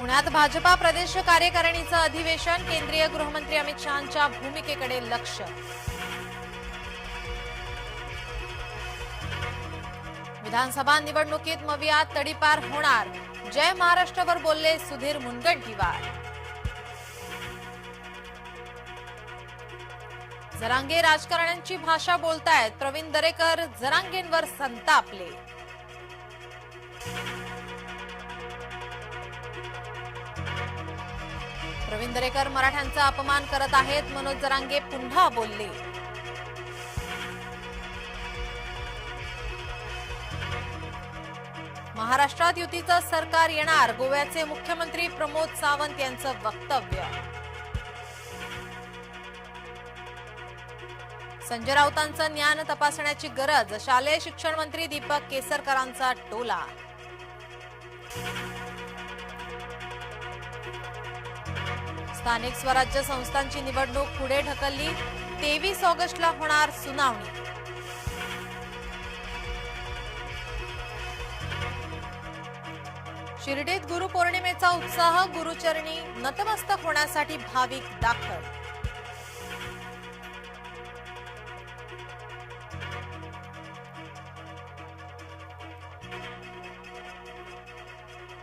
पुण्यात भाजपा प्रदेश कार्यकारिणीचं अधिवेशन केंद्रीय गृहमंत्री अमित शहांच्या भूमिकेकडे लक्ष. विधानसभा निवडणुकीत मवियात तडीपार होणार. जय महाराष्ट्रवर बोलले सुधीर मुनगंटीवार. जरांगे राजकारण्यांची भाषा बोलतायत प्रवीण दरेकर जरांगेंवर संतापले. प्रवीण दरेकर मराठ्यांचा अपमान करत आहेत. मनोज जरांगे पुन्हा बोलले. महाराष्ट्रात युतीचं सरकार येणार. गोव्याचे मुख्यमंत्री प्रमोद सावंत यांचं वक्तव्य. संजय राऊतांचं ज्ञान तपासण्याची गरज. शालेय शिक्षण मंत्री दीपक केसरकरांचा टोला. स्थानिक स्वराज्य संस्थांची निवडणूक पुढे ढकलली. तेवीस ऑगस्टला होणार सुनावणी. शिर्डीत गुरुपौर्णिमेचा उत्साह गुरुचरणी नतमस्तक होण्यासाठी भाविक दाखल.